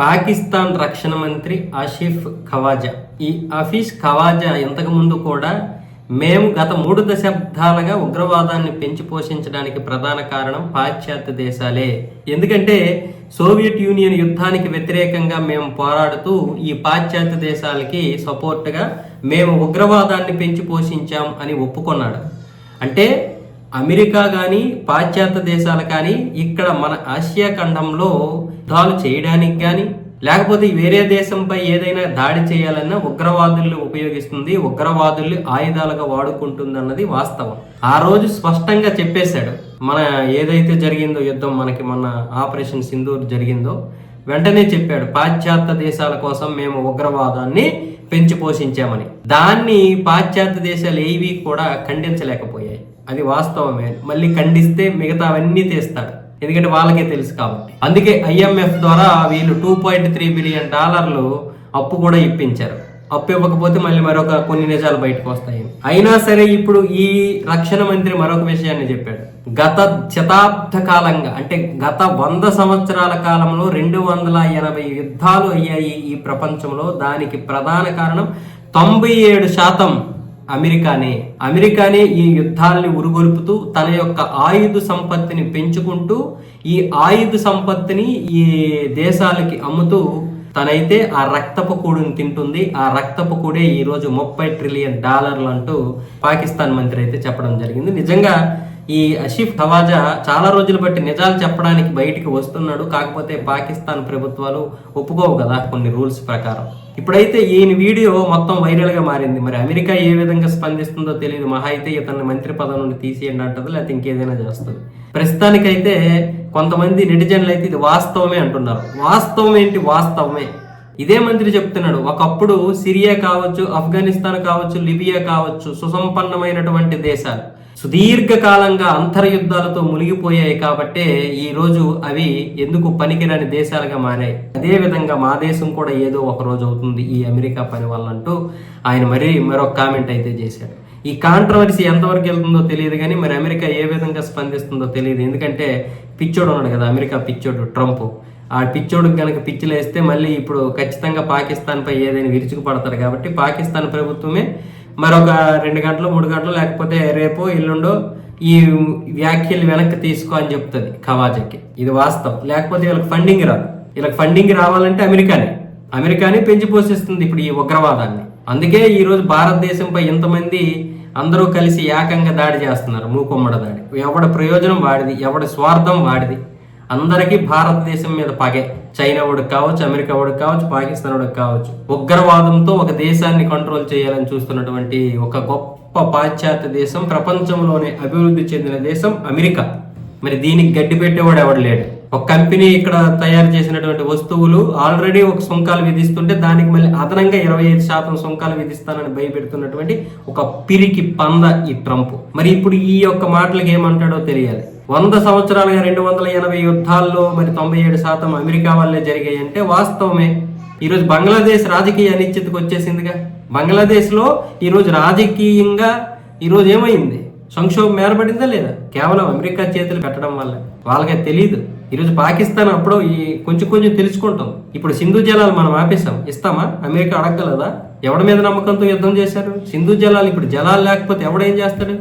పాకిస్తాన్ రక్షణ మంత్రి ఆసిఫ్ ఖవాజా. ఈ ఆఫీస్ ఖవాజా ఇంతకుముందు కూడా మేము గత మూడు దశాబ్దాలుగా ఉగ్రవాదాన్ని పెంచి పోషించడానికి ప్రధాన కారణం పాశ్చాత్య దేశాలే. ఎందుకంటే సోవియట్ యూనియన్ యుద్ధానికి వ్యతిరేకంగా మేము పోరాడుతూ ఈ పాశ్చాత్య దేశాలకి సపోర్ట్గా మేము ఉగ్రవాదాన్ని పెంచి పోషించాం అని ఒప్పుకున్నాడు. అంటే అమెరికా కానీ పాశ్చాత్య దేశాలు కానీ ఇక్కడ మన ఆసియా ఖండంలో యుద్ధాలు చేయడానికి కానీ లేకపోతే వేరే దేశంపై ఏదైనా దాడి చేయాలన్నా ఉగ్రవాదుల్ని ఉపయోగిస్తుంది ఉగ్రవాదుల్ని ఆయుధాలుగా వాడుకుంటుంది అన్నది వాస్తవం. ఆ రోజు స్పష్టంగా చెప్పేశాడు మన ఏదైతే జరిగిందో యుద్ధం మనకి మన ఆపరేషన్ సింధూర్ జరిగిందో వెంటనే చెప్పాడు పాశ్చాత్య దేశాల కోసం మేము ఉగ్రవాదాన్ని పెంచి పోషించామని. దాన్ని పాశ్చాత్య దేశాలు ఏవి కూడా ఖండించలేకపోయాయి. అది వాస్తవమే. మళ్ళీ ఖండిస్తే మిగతావన్నీ తీస్తాడు. ఎందుకంటే వాళ్ళకే తెలుసు కాబట్టి. అందుకే ఐఎంఎఫ్ ద్వారా వీళ్ళు టూ పాయింట్ త్రీ బిలియన్ డాలర్లు అప్పు కూడా ఇప్పించారు. అప్పు ఇవ్వకపోతే మళ్ళీ మరొక కొన్ని నిజాలు బయటకు వస్తాయి. అయినా సరే ఇప్పుడు ఈ రక్షణ మంత్రి మరొక విషయాన్ని చెప్పాడు. గత శతాబ్ద కాలంగా అంటే గత వంద సంవత్సరాల కాలంలో రెండు వందల ఎనభై యుద్ధాలు అయ్యాయి ఈ ప్రపంచంలో. దానికి ప్రధాన కారణం తొంభై ఏడు శాతం అమెరికానే. అమెరికానే ఈ యుద్ధాలని ఉరుగొల్పుతూ తన యొక్క ఆయుధ సంపత్తిని పెంచుకుంటూ ఈ ఆయుధ సంపత్తిని ఈ దేశాలకి అమ్ముతూ తనైతే ఆ రక్తపు కూడుని తింటుంది. ఆ రక్తపు కూడే ఈ రోజు ముప్పై ట్రిలియన్ డాలర్లు అంటూ పాకిస్తాన్ మంత్రి అయితే చెప్పడం జరిగింది. నిజంగా ఈ అషిఫ్ హవాజా చాలా రోజులు బట్టి నిజాలు చెప్పడానికి బయటికి వస్తున్నాడు. కాకపోతే పాకిస్తాన్ ప్రభుత్వాలు ఒప్పుకోవు కదా కొన్ని రూల్స్ ప్రకారం. ఇప్పుడైతే ఈయన వీడియో మొత్తం వైరల్గా మారింది. మరి అమెరికా ఏ విధంగా స్పందిస్తుందో తెలియదు. మహా అయితే ఇతన్ని మంత్రి పదం నుండి తీసేయండి అంటది లేకపోతే ఇంకేదైనా చేస్తుంది. ప్రస్తుతానికైతే కొంతమంది నెటిజన్లు అయితే ఇది వాస్తవమే అంటున్నారు. వాస్తవం ఏంటి? వాస్తవమే. ఇదే మంత్రి చెప్తున్నాడు ఒకప్పుడు సిరియా కావచ్చు ఆఫ్ఘనిస్తాన్ కావచ్చు లిబియా కావచ్చు సుసంపన్నమైనటువంటి దేశాలు. సుదీర్ఘకాలంగా అంతర్యుద్ధాలతో మునిగిపోయాయి కాబట్టే ఈ రోజు అవి ఎందుకు పనికిరాని దేశాలుగా మారాయి. అదే విధంగా మా దేశం కూడా ఏదో ఒక రోజు అవుతుంది ఈ అమెరికా పని వల్ల అంటూ ఆయన మరీ మరొక కామెంట్ అయితే చేశాడు ఈ కాంట్రవర్సీ ఎంతవరకు వెళ్తుందో తెలియదు కానీ మరి అమెరికా ఏ విధంగా స్పందిస్తుందో తెలియదు. ఎందుకంటే పిచ్చోడు ఉన్నాడు కదా అమెరికా పిచ్చోడు ట్రంప్. ఆ పిచ్చోడికి కనుక పిచ్చిలు వేస్తే మళ్ళీ ఇప్పుడు ఖచ్చితంగా పాకిస్తాన్పై ఏదైనా విరుచుకు పడతారు కాబట్టి పాకిస్తాన్ ప్రభుత్వమే మరొక రెండు గంటలు మూడు గంటలు లేకపోతే రేపు ఎల్లుండో ఈ వ్యాఖ్యలు వెనక్కి తీసుకో అని చెప్తుంది ఖవాజాకి ఇది వాస్తవం. లేకపోతే వీళ్ళకి ఫండింగ్ రాదు. వీళ్ళకి ఫండింగ్ రావాలంటే అమెరికానే. అమెరికానే పెంచి పోషిస్తుంది ఇప్పుడు ఈ ఉగ్రవాదాన్ని. అందుకే ఈరోజు భారతదేశంపై ఇంతమంది అందరూ కలిసి ఏకంగా దాడి చేస్తున్నారు మూకుమ్మడ దాడి. ఎవడి ప్రయోజనం వాడిది ఎవడి స్వార్థం వాడిది. అందరికీ భారతదేశం మీద పగే. చైనా వాడికి కావచ్చు అమెరికా వాడికి కావచ్చు పాకిస్తాన్ వాడికి కావచ్చు. ఉగ్రవాదంతో ఒక దేశాన్ని కంట్రోల్ చేయాలని చూస్తున్నటువంటి ఒక గొప్ప పాశ్చాత్య దేశం ప్రపంచంలోనే అభివృద్ధి చెందిన దేశం అమెరికా. మరి దీనికి గడ్డి పెట్టేవాడు ఎవడు లేడు. ఒక కంపెనీ ఇక్కడ తయారు చేసినటువంటి వస్తువులు ఆల్రెడీ ఒక సుంకాలు విధిస్తుంటే దానికి మళ్ళీ అదనంగా ఇరవై ఐదు శాతం సుంకాలు విధిస్తానని భయపెడుతున్నటువంటి ఒక పిరికి పంద ఈ ట్రంప్. మరి ఇప్పుడు ఈ యొక్క మాటలకు ఏమంటాడో తెలియాలి. వంద సంవత్సరాలుగా రెండు వందల ఎనభై యుద్ధాల్లో మరి తొంభై ఏడు శాతం అమెరికా వల్లే జరిగాయి అంటే వాస్తవమే. ఈరోజు బంగ్లాదేశ్ రాజకీయ అనిశ్చితకు వచ్చేసిందిగా. బంగ్లాదేశ్లో ఈరోజు రాజకీయంగా ఈరోజు ఏమైంది? సంక్షోభం ఏర్పడిందా లేదా? కేవలం అమెరికా చేతులు పెట్టడం వల్ల. వాళ్ళకి తెలియదు ఈరోజు పాకిస్తాన్ అప్పుడు ఈ కొంచెం కొంచెం తెలుసుకుంటాం. ఇప్పుడు సింధు జలాలు మనం ఆపేసాం ఇస్తామా? అమెరికా అడగగలదా? ఎవడి మీద నమ్మకంతో యుద్ధం చేశారు? సింధు జలాలు ఇప్పుడు జలాలు లేకపోతే ఎవడేం చేస్తాడు?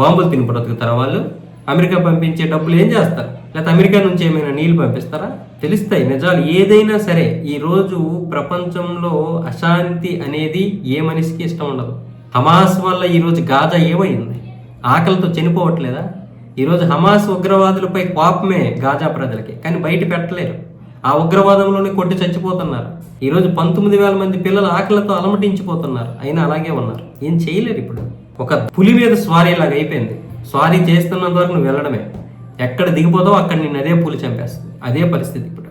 బాంబులు తిని బ్రతుకుతారా వాళ్ళు? అమెరికా పంపించే డబ్బులు ఏం చేస్తారు? లేకపోతే అమెరికా నుంచి ఏమైనా నీళ్ళు పంపిస్తారా? తెలుస్తాయి నిజాలు. ఏదైనా సరే ఈరోజు ప్రపంచంలో అశాంతి అనేది ఏ మనిషికి ఇష్టం ఉండదు. హమాస్ వల్ల ఈరోజు గాజా ఏమైంది? ఆకలితో చనిపోవట్లేదా? ఈరోజు హమాస్ ఉగ్రవాదులపై కోపమే గాజా ప్రజలకి. కానీ బయట పెట్టలేరు. ఆ ఉగ్రవాదంలోనే కొట్టి చచ్చిపోతున్నారు. ఈరోజు పంతొమ్మిది వేల మంది పిల్లలు ఆకలితో అలమటించిపోతున్నారు. అయినా అలాగే ఉన్నారు. ఏం చేయలేరు ఇప్పుడు. ఒక పులి మీద స్వారీ లాగా అయిపోయింది. సారీ చేస్తున్నంత వరకు నువ్వు వెళ్ళడమే. ఎక్కడ దిగిపోతావో అక్కడ నిన్ను అదే పూలు చంపేస్తుంది. అదే పరిస్థితి ఇప్పుడు.